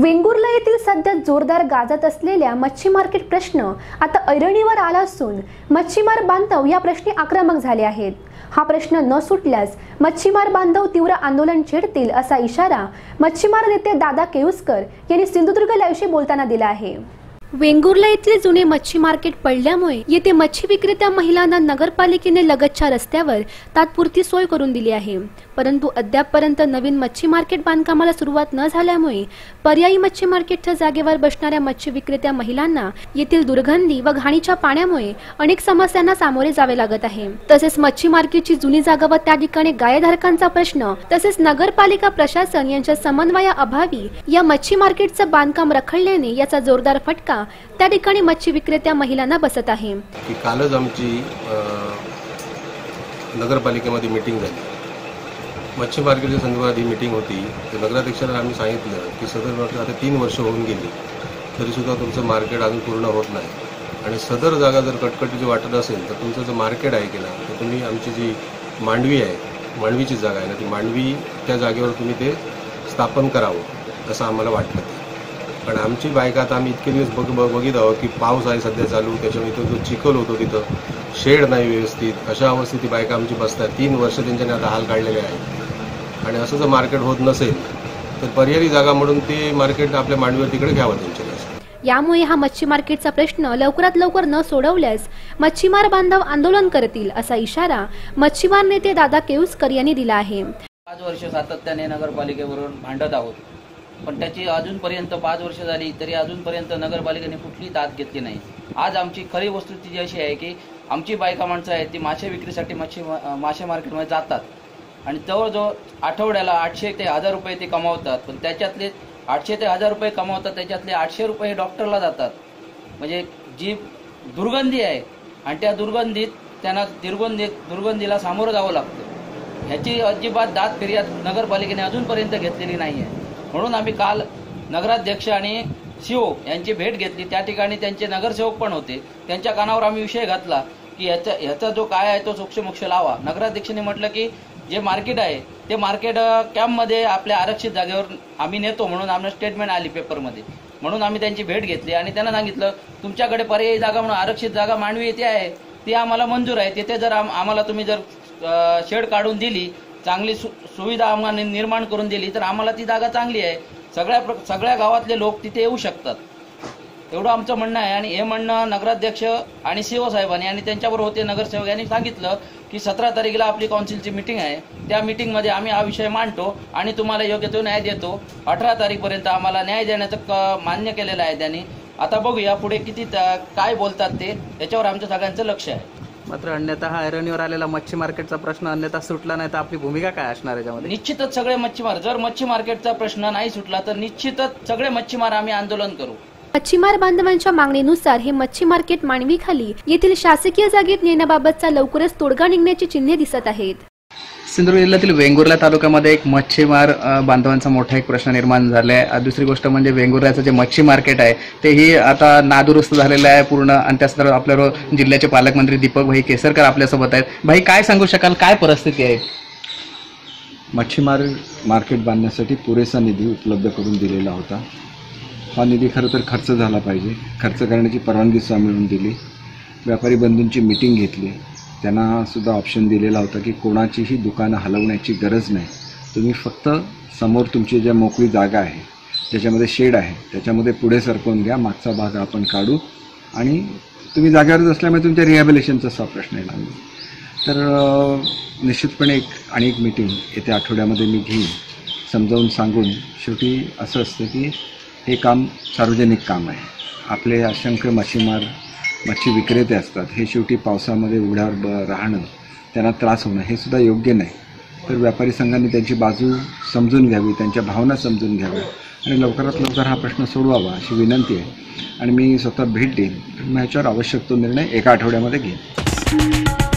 वेंगुर्ला येथील सध्या जोरदार गाजत असलेल्या मच्छी मार्केट प्रश्न आता ऐरणीवर आला असून मच्छीमार बांधव या प्रश्नी आक्रमक झाले आहेत. हा प्रश्न न सुटल्यास मच्छीमार बांधव तीव्र आंदोलन छेडतील असा इशारा मच्छीमार नेते दादा केळुसकर यांनी सिंधुदुर्ग लाईव्हशी बोलताना दिला आहे. वेंगुर्ला येथील जुने मच्छी मार्केट पडल्यामुळे येथे मच्छी विक्रेत्या महिलांना नगरपालिकेने लगतच्या रस्त्यावर तात्पुरती सोय करून दिली आहे. परंतु अद्यापपर्यंत नवीन मच्छी मार्केट बांधकामाला सुरुवात न झाल्यामुळे पर्यायी मच्छी मार्केटच्या जागेवर बसणाऱ्या मच्छी विक्रेत्या महिलांना येथील दुर्गंधी व घाणीच्या पाण्यामुळे अनेक समस्यांना सामोरे जावे लागत आहे. तसेच मच्छी मार्केटची जुनी जागा व त्या ठिकाणी गायधारकांचा प्रश्न तसेच नगरपालिका प्रशासन यांच्या समन्वयाअभावी या मच्छी मार्केटचं बांधकाम रखडल्याने याचा जोरदार फटका त्या ठिकाणी मच्छी विक्रेत्या महिलांना बसत आहे. की कालच आमची नगरपालिकेमध्ये मीटिंग झाली. मच्छी मार्केटच्या संदर्भात ही मीटिंग होती. तर नगराध्यक्षांना आम्ही सांगितलं की सदर मार्केट आता तीन वर्ष होऊन गेली. तरीसुद्धा तुमचं मार्केट अजून पूर्ण होत नाही. आणि सदर जागा जर कटकटीची वाटत असेल तर तुमचं जे मार्केट आहे की ना तर तुम्ही आमची जी मांडवी आहे मांडवीची जागा आहे ना ती मांडवी त्या जागेवर तुम्ही ते स्थापन करावं असं आम्हाला वाटलं कारण आमची बायका आता आम्ही इतके दिवस बघ बघ- बघित आहोत की पाऊस आहे सध्या चालू त्याच्यामुळे इथं जो चिखल होतो तिथं. शेड नाही व्यवस्थित. अशा अवस्थेत ती बायका आमची बसतात. तीन वर्ष त्यांच्याने आता हाल काढलेले आहेत. आणि असं जर मार्केट होत नसेल तर पर्यायी जागा म्हणून ते मार्केट आपल्या मांडवीवर तिकडे घ्यावं त्यांच्याकडे. यामुळे हा मच्छी मार्केटचा प्रश्न लवकरात लवकर न सोडवल्यास मच्छीमार बांधव आंदोलन करतील असा इशारा मच्छीमार नेते दादा केळुसकर यांनी दिला आहे. पाच वर्ष सातत्याने नगरपालिकेबरोबर भांडत आहोत. पण त्याची अजूनपर्यंत पाच वर्ष झाली तरी अजूनपर्यंत नगरपालिकेने कुठली दाद घेतली नाही. आज आमची खरी वस्तुस्थिती अशी आहे की आमची बायका माणसं आहेत ती मासे विक्रीसाठी मच्छी मासे मार्केटमध्ये जातात. आणि जवळजवळ आठवड्याला आठशे ते हजार रुपये ते कमावतात. पण त्याच्यातले आठशे ते हजार रुपये कमावतात त्याच्यातले आठशे रुपये हे डॉक्टरला जातात. म्हणजे जी दुर्गंधी आहे आणि त्या दुर्गंधीत त्यांना दुर्गंधी दुर्गंधीला सामोरं जावं लागतं. ह्याची अजिबात दाद फिर्याद नगरपालिकेने अजूनपर्यंत घेतलेली नाही आहे म्हणून आम्ही काल नगराध्यक्ष आणि सीओ यांची भेट घेतली. त्या ठिकाणी त्यांचे नगरसेवक पण होते. त्यांच्या कानावर आम्ही विषय घातला की ह्याचा ह्याचा जो काय आहे तो सोक्षमोक्ष लावा. नगराध्यक्षांनी म्हटलं की जे मार्केट आहे ते मार्केट कॅम्पमध्ये आपल्या आरक्षित जागेवर आम्ही नेतो म्हणून आम्हाला स्टेटमेंट आली पेपरमध्ये म्हणून आम्ही त्यांची भेट घेतली आणि त्यांना सांगितलं तुमच्याकडे पर्यायी जागा म्हणून आरक्षित जागा मांडवी येथे आहे ती आम्हाला मंजूर आहे. तिथे जर आम्हाला तुम्ही जर शेड काढून दिली चांगली सु- सुविधा आम्हाला निर्माण करून दिली तर आम्हाला ती जागा चांगली आहे. सगळ्या प्र- सगळ्या गावातले लोक तिथे येऊ शकतात. एवढं आमचं म्हणणं आहे. आणि हे म्हणणं नगराध्यक्ष आणि शिवसाहेबांनी आणि त्यांच्याबरोबर होते नगरसेवक यांनी सांगितलं की सतरा तारखेला आपली काउन्सिलची मिटिंग आहे. त्या मिटिंगमध्ये आम्ही हा विषय मांडतो आणि तुम्हाला योग्य तो न्याय देतो. अठरा तारीखपर्यंत आम्हाला न्याय देण्याचं क- मान्य केलेलं आहे त्यांनी. आता बघूया पुढे किती त- काय बोलतात ते. याच्यावर आमच्या सगळ्यांचं लक्ष आहे. मात्र अन्यथा हा ऐरणीवर आलेला मच्छी मार्केटचा प्रश्न अन्यथा सुटला नाही तर आपली भूमिका काय असणार याच्यामध्ये? निश्चितच सगळे मच्छीमार जर मच्छी मार्केटचा प्रश्न नाही सुटला तर निश्चितच सगळे मच्छीमार आम्ही आंदोलन करू. मच्छीमार बांधवांच्या मागणीनुसार हे मच्छी मार्केट मांडवी खाली येथील शासकीय जागेत नेण्याबाबतचा लवकरच तोडगा निघण्याची चिन्हे दिसत आहेत. सिंधुदुर्ग जिल्ह्यातील वेंगुर्ला तालुक्यामध्ये एक मच्छीमार बांधवांचा मोठा एक प्रश्न निर्माण झाला आहे दुसरी गोष्ट म्हणजे वेंगुर्ल्याचं जे मच्छी मार्केट आहे तेही आता नादुरुस्त झालेलं आहे पूर्ण. आणि त्या संदर्भात आपल्याबरोबर जिल्ह्याचे पालकमंत्री दीपक भाई केसरकर आपल्यासोबत आहेत. भाई काय सांगू शकाल? काय परिस्थिती आहे? मच्छीमार मार्केट बांधण्यासाठी पुरेसा निधी उपलब्ध करून दिलेला होता. हा निधी खरं तर खर्च झाला पाहिजे. खर्च करण्याची परवानगी सुद्धा मिळून दिली. व्यापारी बंधूंची मिटिंग घेतली. त्यांना सुद्धा ऑप्शन दिलेला होता की कोणाचीही दुकानं हलवण्याची गरज नाही. तुम्ही फक्त समोर तुमची ज्या मोकळी जागा आहे ज्याच्यामध्ये शेड आहे त्याच्यामध्ये पुढे सरकवून घ्या मागचा भाग आपण काढू आणि तुम्ही जागेवरच असल्यामुळे तुमच्या रिहॅबिलेशनचा असा प्रश्न येणार नाही तर निश्चितपणे एक आणि एक मीटिंग येत्या आठवड्यामध्ये मी घेईन. समजावून सांगून शेवटी असं असतं की हे काम सार्वजनिक काम आहे. आपले असंख्य मच्छीमार मच्छी विक्रेते असतात. हे शेवटी पावसामध्ये उघड्यावर ब राहणं त्यांना त्रास होणं हे सुद्धा योग्य नाही. तर व्यापारी संघाने त्यांची बाजू समजून घ्यावी त्यांच्या भावना समजून घ्याव्या. आणि लवकरात लवकर हा प्रश्न सोडवावा अशी विनंती आहे. आणि मी स्वतः भेट देईन. मग ह्याच्यावर आवश्यक तो निर्णय एका आठवड्यामध्ये घेईन.